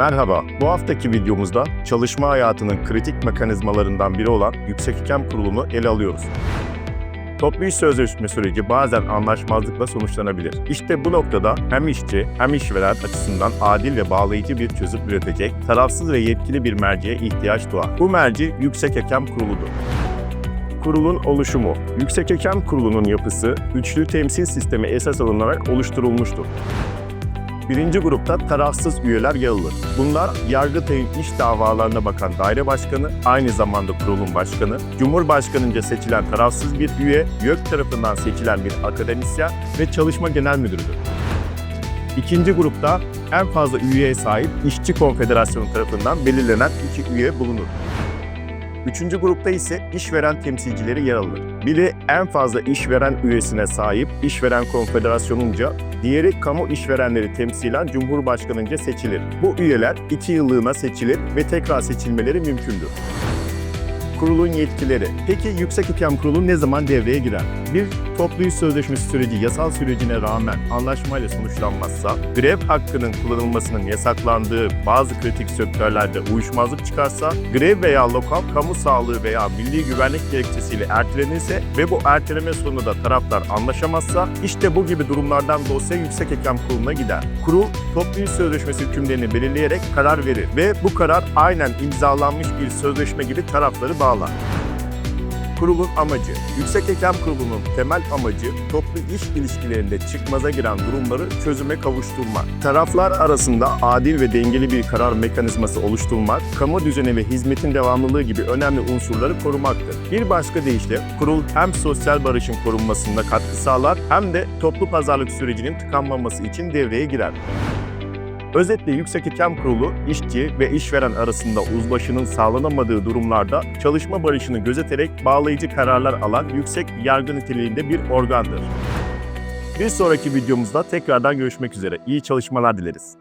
Merhaba, bu haftaki videomuzda çalışma hayatının kritik mekanizmalarından biri olan Yüksek İKEM Kurulu'nu ele alıyoruz. Toplu iş sözleşme süreci bazen anlaşmazlıkla sonuçlanabilir. İşte bu noktada hem işçi hem işveren açısından adil ve bağlayıcı bir çözüm üretecek, tarafsız ve yetkili bir merceğe ihtiyaç doğar. Bu merci Yüksek Hakem Kurulu'dur. Kurulun oluşumu Yüksek Hakem Kurulu'nun yapısı, üçlü temsil sistemi esas alınarak oluşturulmuştur. Birinci grupta tarafsız üyeler yer alır. Bunlar Yargıtay'ın iş davalarına bakan daire başkanı, aynı zamanda kurulun başkanı, Cumhurbaşkanınca seçilen tarafsız bir üye, YÖK tarafından seçilen bir akademisyen ve çalışma genel müdürüdür. İkinci grupta en fazla üyeye sahip İşçi Konfederasyonu tarafından belirlenen iki üye bulunur. Üçüncü grupta ise işveren temsilcileri yer alır. Biri en fazla işveren üyesine sahip işveren konfederasyonunca, diğeri kamu işverenleri temsilen Cumhurbaşkanınca seçilir. Bu üyeler iki yıllığına seçilir ve tekrar seçilmeleri mümkündür. Kurulun yetkileri. Peki Yüksek Hakem Kurulu ne zaman devreye girer? Bir toplu sözleşmesi süreci yasal sürecine rağmen anlaşmayla sonuçlanmazsa, grev hakkının kullanılmasının yasaklandığı bazı kritik sektörlerde uyuşmazlık çıkarsa, grev veya lokal kamu sağlığı veya milli güvenlik gerekçesiyle ertelenirse ve bu erteleme sonunda taraflar anlaşamazsa, işte bu gibi durumlardan dosya Yüksek Hakem Kurulu'na gider. Kurul, toplu sözleşmesi hükümlerini belirleyerek karar verir ve bu karar aynen imzalanmış bir sözleşme gibi tarafları bağlar. Kurulun amacı, Yüksek Hakem Kurulu'nun temel amacı toplu iş ilişkilerinde çıkmaza giren durumları çözüme kavuşturmak. Taraflar arasında adil ve dengeli bir karar mekanizması oluşturmak, kamu düzeni ve hizmetin devamlılığı gibi önemli unsurları korumaktır. Bir başka deyişle kurul hem sosyal barışın korunmasında katkı sağlar hem de toplu pazarlık sürecinin tıkanmaması için devreye girer. Özetle Yüksek Hakem Kurulu, işçi ve işveren arasında uzlaşının sağlanamadığı durumlarda çalışma barışını gözeterek bağlayıcı kararlar alan yüksek yargı niteliğinde bir organdır. Bir sonraki videomuzda tekrardan görüşmek üzere. İyi çalışmalar dileriz.